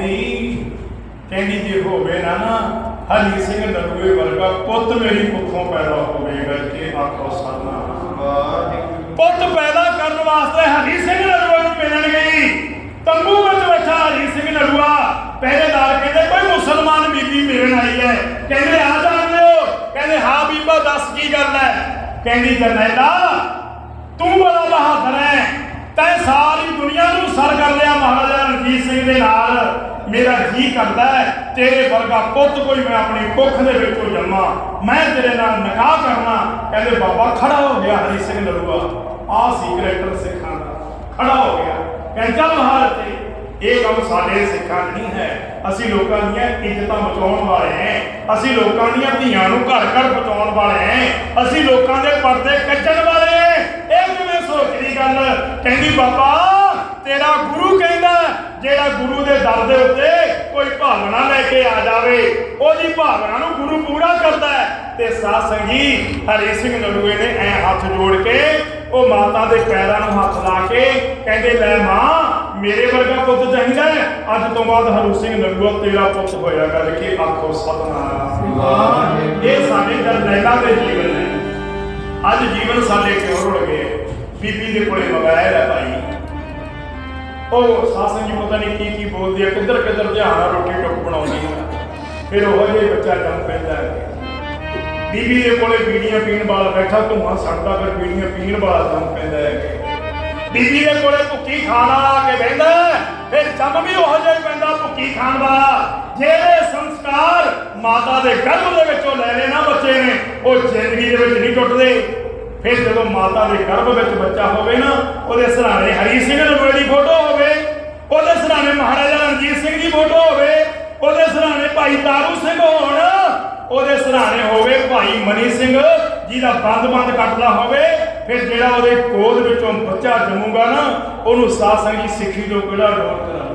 ਕਹਿੰਦੀ ਕਹਿੰਦੀ ਜੇ ਹੋਵੇ ਨਾ ਨਾ ਹਰੀ ਸਿੰਘ ਨਲੂਏ ਵਰਗਾ ਪੁੱਤ ਮੇਰੀ ਕੁੱਖੋਂ ਪੈਦਾ ਹੋਵੇਗਾ ਕਿ ਆਖੋ ਸਤਨਾਮ ਵਾਹਿਗੁਰੂ ਪੁੱਤ ਪੈਦਾ ਕਰਨ ਵਾਸਤੇ ਹਰੀ ਸਿੰਘ ਨਲੂਆ ਨੂੰ ਮਿਲਣ ਗਈ ਤੰਬੂ ਵਿੱਚ ਬੈਠਾ ਹਰੀ ਸਿੰਘ ਨਲੂਆ ਪਹਿਰੇਦਾਰ ਕਹਿੰਦੇ ਕੋਈ ਮੁਸਲਮਾਨ ਬੀਬੀ ਮਿਲਣ ਆਈ ਹੈ ਕਹਿੰਦੇ ਆ ਜਾਣ ਲਿਓ ਕਹਿੰਦੇ ਹਾਂ ਬੀਬਾ ਦੱਸ ਕੀ ਗੱਲ ਹੈ ਕਹਿੰਦੀ ਜਰਨੈਲਾ ਤੂੰ ਬੜਾ ਬਹਾਦਰ ਹੈ ਤੈਂ ਸਾਰੀ ਦੁਨੀਆ ਨੂੰ ਸਰ ਕਰ ਲਿਆ ਮਹਾਰਾਜਾ ਰਣਜੀਤ ਸਿੰਘ ਦੇ ਨਾਲ ਮੇਰਾ ਜੀ ਕਰਦਾ ਹੈ। ਤੇਰੇ ਵਰਗਾ ਪੁੱਤ ਕੋਈ ਮੈਂ ਆਪਣੀ ਕੁੱਖ ਦੇ ਵਿੱਚੋਂ ਜੰਮਾ। ਮੈਂ ਤੇਰੇ ਨਾਲ ਨਿਕਾਹ ਕਰਨਾ, ਕਹਿੰਦੇ ਬਾਬਾ ਖੜਾ ਹੋ ਗਿਆ, ਹਰੀ ਸਿੰਘ ਨਲੂਆ ਆਹ ਸੀ ਕਰੈਕਟਰ ਸਿੱਖਾਂ ਦਾ। ਖੜਾ ਹੋ ਗਿਆ। ਕਹਿੰਦਾ ਮਹਾਰਾਜ ਤੇ ਇਹ ਕੰਮ ਸਾਡੇ ਸਿੱਖਾਂ ਨਹੀਂ ਹੈ। ਅਸੀਂ ਲੋਕਾਂ ਦੀਆਂ ਇੱਜ਼ਤਾਂ ਬਚਾਉਣ ਵਾਲੇ ਹਾਂ। ਅਸੀਂ ਲੋਕਾਂ ਦੀਆਂ ਧੀਆਂ ਨੂੰ ਘਰ ਘਰ ਬਚਾਉਣ ਵਾਲੇ ਹਾਂ। ਅਸੀਂ ਲੋਕਾਂ ਦੇ ਪਰਦੇ ਕੱਢਣ ਵਾਲੇ ਹਾਂ। ਇਹ ਕਿਵੇਂ ਸੋਚਦੀ ਗੱਲ? ਕਹਿੰਦੀ, ਬਾਬਾ, ਤੇਰਾ ਗੁਰੂ ਕਹਿੰਦਾ ਜਿਹੜਾ ਗੁਰੂ ਦੇ ਦਰ ਦੇ ਉੱਤੇ ਕੋਈ ਭਾਵਨਾ ਲੈ ਕੇ ਆ ਜਾਵੇ। ਉਹਦੀ ਭਾਵਨਾ ਨੂੰ ਗੁਰੂ ਪੂਰਾ ਕਰਦਾ ਹੈ। ਤੇ ਸਾਧ ਸੰਗੀ ਹਰੀ ਸਿੰਘ ਨਲੂਏ ਨੇ ਐ ਹੱਥ ਜੋੜ ਕੇ, ਉਹ ਮਾਤਾ ਦੇ ਪੈਰਾਂ ਨੂੰ ਹੱਥ ਲਾ ਕੇ ਕਹਿੰਦੇ, ਲੈ ਮਾਂ, ਮੇਰੇ ਵਰਗਾ ਪੁੱਤ ਚਾਹੀਦਾ ਹੈ। ਅੱਜ ਤੋਂ ਬਾਅਦ ਹਰੂ ਸਿੰਘ ਨਲੂਆ, ਤੇਰਾ ਪੁੱਤ ਹੋਇਆ ਕਰਕੇ ਆਖੋ ਸਤਨਾਮ ਇਹ ਸਾਡੇ ਜਰਨੈਲਾਂ ਦੇ ਜੀਵਨ ਨੇ ਅੱਜ ਜੀਵਨ ਸਾਡੇ ਕਿਉਂ ਰੁੜ ਗਏ। ਬੀਬੀ ਦੇ ਕੋਲੇ ਮੋਬਾਈਲ ਹੈ ਭਾਈ। ਉਹ ਸਾਸਨ ਜੀ ਪਤਾ ਨਹੀਂ ਕੀ ਕੀ ਬੋਲਦੀ ਹੈ ਕਿੱਧਰ ਕਿੱਧਰ ਧਿਆਨ ਨਾਲ ਰੋਟੀ ਟੁੱਕ ਬਣਾਉਂਦੀ ਹੈ ਫਿਰ ਉਹ ਜਿਹੇ ਬੱਚਾ ਜੰਮ ਪੈਂਦਾ ਹੈ। ਬੀਬੀ ਦੇ ਕੋਲੇ ਬੀੜੀਆਂ ਪੀਣ ਵਾਲਾ ਬੈਠਾ, ਧੂਆਂ ਸੜਦਾ, ਫਿਰ ਬੀੜੀਆਂ ਪੀਣ ਵਾਲਾ ਜੰਮ ਪੈਂਦਾ ਹੈ। ਬੀਬੀ ਦੇ ਕੋਲੇ ਭੁੱਕੀ ਖਾਣ ਆ ਕੇ ਬਹਿੰਦਾ ਫਿਰ ਜੰਮ ਵੀ ਉਹ ਜਿਹਾ ਪੈਂਦਾ ਭੁੱਕੀ ਖਾਣ ਵਾਲਾ। ਜਿਹੜੇ ਸੰਸਕਾਰ ਮਾਤਾ ਦੇ ਗਰਭ ਦੇ ਵਿੱਚੋਂ ਲੈ ਲਏ ਬੱਚੇ ਨੇ, ਉਹ ਜ਼ਿੰਦਗੀ ਦੇ ਵਿੱਚ ਨਹੀਂ ਟੁੱਟਦੇ। ਫਿਰ ਜਦੋਂ ਮਾਤਾ ਦੇ ਗਰਭ ਵਿੱਚ ਬੱਚਾ ਹੋਵੇ ਨਾ, ਉਹਦੇ ਸਰਾਣੇ ਹਰੀ ਸਿੰਘ ਨਲੂਏ ਦੀ ਫੋਟੋ ਹੋਵੇ, ਉਹਦੇ ਸਰਾਣੇ ਮਹਾਰਾਜਾ ਰਣਜੀਤ ਸਿੰਘ ਦੀ ਫੋਟੋ ਹੋਵੇ, ਉਹਦੇ ਸਰਾਣੇ ਭਾਈ ਤਾਰੂ ਸਿੰਘ ਹੋਣ, ਉਹਦੇ ਸਰਾਣੇ ਹੋਵੇ ਭਾਈ ਮਨੀ ਸਿੰਘ, ਜਿਹਦਾ ਬੰਦ-ਬੰਦ ਕੱਟਦਾ ਹੋਵੇ, ਫਿਰ ਜਿਹੜਾ ਉਹਦੇ ਗੋਦ ਵਿੱਚੋਂ ਬੱਚਾ ਜੰਮੂਗਾ ਨਾ, ਉਹਨੂੰ ਸਾਧ ਸੰਗੀ ਸਿੱਖੀ ਤੋਂ ਕਿਹੜਾ ਲੋੜ ਕਰਾਂਗੇ?